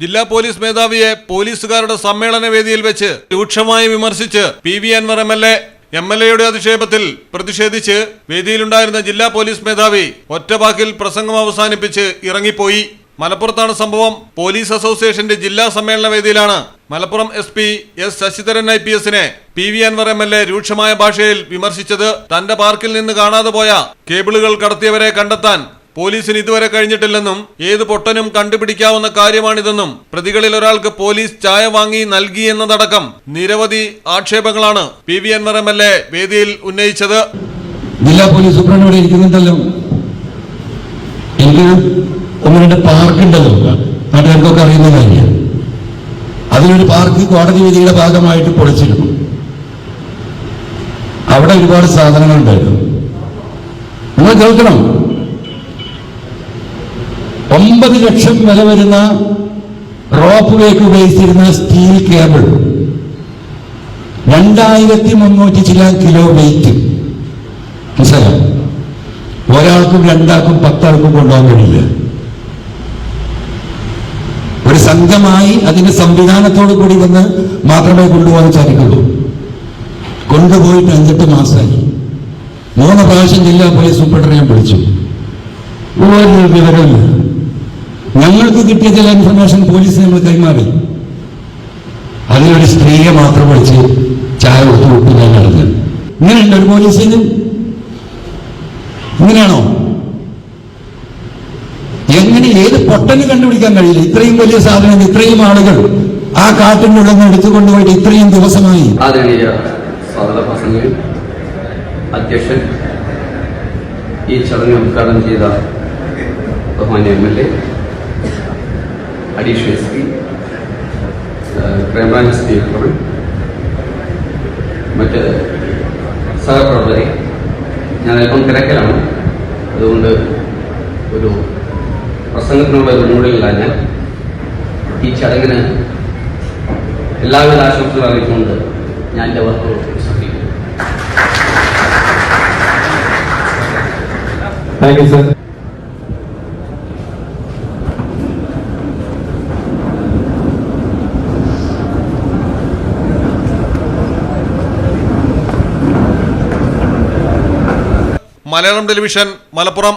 ജില്ലാ പോലീസ് മേധാവിയെ പോലീസുകാരുടെ സമ്മേളന വേദിയിൽ വെച്ച് രൂക്ഷമായി വിമർശിച്ച് P V Anvar M L A M L എയുടെ അധിക്ഷേപത്തിൽ പ്രതിഷേധിച്ച് വേദിയിലുണ്ടായിരുന്ന ജില്ലാ പോലീസ് മേധാവി ഒറ്റവാക്കിൽ പ്രസംഗം അവസാനിപ്പിച്ച് ഇറങ്ങിപ്പോയി. മലപ്പുറത്താണ് സംഭവം. പോലീസ് അസോസിയേഷന്റെ ജില്ലാ സമ്മേളന വേദിയിലാണ്. Malappuram S P S Sasidharan I P എസിനെ P V Anvar M L A രൂക്ഷമായ ഭാഷയിൽ വിമർശിച്ചത് തന്റെ പാർക്കിൽ നിന്ന് കാണാതെ പോയ കേബിളുകൾ കടത്തിയവരെ കണ്ടെത്താൻ പോലീസിന് ഇതുവരെ കഴിഞ്ഞിട്ടില്ലെന്നും ഏത് പൊട്ടനും കണ്ടുപിടിക്കാവുന്ന കാര്യമാണിതെന്നും പ്രതികളിൽ ഒരാൾക്ക് പോലീസ് ചായ വാങ്ങി നൽകി എന്നതടക്കം നിരവധി ആക്ഷേപങ്ങളാണ് P V Anvar M L A വേദിയിൽ ഉന്നയിച്ചത്. ജില്ലാ പോലീസ് സൂപ്രണ്ട് ഇവിടെ പാർക്ക് അറിയുന്ന കോടതി വിധിയുടെ ഭാഗമായിട്ട് പൊളിച്ചിരുന്നു. അവിടെ ഒരുപാട് സാധനങ്ങൾ ഉണ്ടായിരുന്നു. നിങ്ങൾ കേൾക്കണം. ഒമ്പത് ലക്ഷം വില വരുന്ന റോപ്പ് വേക്ക് ഉപയോഗിച്ചിരുന്ന സ്റ്റീൽ കേബിൾ. രണ്ടായിരത്തി മുന്നൂറ്റി ചില കിലോ വെയിറ്റ്. മനസ്സിലായോ? ഒരാൾക്കും രണ്ടാൾക്കും പത്താൾക്കും കൊണ്ടുപോകാൻ കഴിയില്ല. ഒരു സംഘമായി അതിന്റെ സംവിധാനത്തോട് കൂടി വന്ന് മാത്രമേ കൊണ്ടുപോകാൻ സാധിക്കുള്ളൂ. കൊണ്ടുപോയിട്ട് അഞ്ചെട്ട് മാസമായി മൂന്ന് പ്രാവശ്യം ജില്ലാ പോലീസ് സൂപ്രണ്ടറെ ഞാൻ വിളിച്ചു. ഒരു വിവരമില്ല ഞങ്ങൾക്ക് കിട്ടിയ ചില ഇൻഫർമേഷൻ പോലീസിന് നമ്മൾ കൈമാറി. അതിലൊരു സ്ത്രീയെ മാത്രം വിളിച്ച് ചായ കൊടുത്ത് വിട്ടു ഞാൻ നടന്നു. ഇങ്ങനെയുണ്ട് ഒരു പോലീസ് ഇങ്ങനെയാണോ? എങ്ങനെ ഏത് പൊട്ടന് കണ്ടുപിടിക്കാൻ കഴിയില്ല? ഇത്രയും വലിയ സാധനം ഇത്രയും ആളുകൾ ആ കാട്ടിന്റെ ഉള്ളിൽ നിന്ന് എടുത്തുകൊണ്ടുപോയിട്ട് ഇത്രയും ദിവസമായി. അധ്യക്ഷൻ ഈ ചടങ്ങ് ഉദ്ഘാടനം ചെയ്ത ബഹുമാന്യ M L A additional S P crime branch speaker മറ്റ് സഹപ്രവർത്തകരെ. ഞാൻ അല്പം തിരക്കിലാണ്. അതുകൊണ്ട് ഒരു പ്രസംഗത്തിനുള്ള ഒരു മൂടിലല്ല ഞാൻ. ഈ ചടങ്ങിന് എല്ലാവിധ ആശംസകളും അറിയിച്ചുകൊണ്ട് ഞാൻ എന്റെ വാക്കുകൾ ശ്രദ്ധിക്കുന്നു thank you sir Malayalam television Malappuram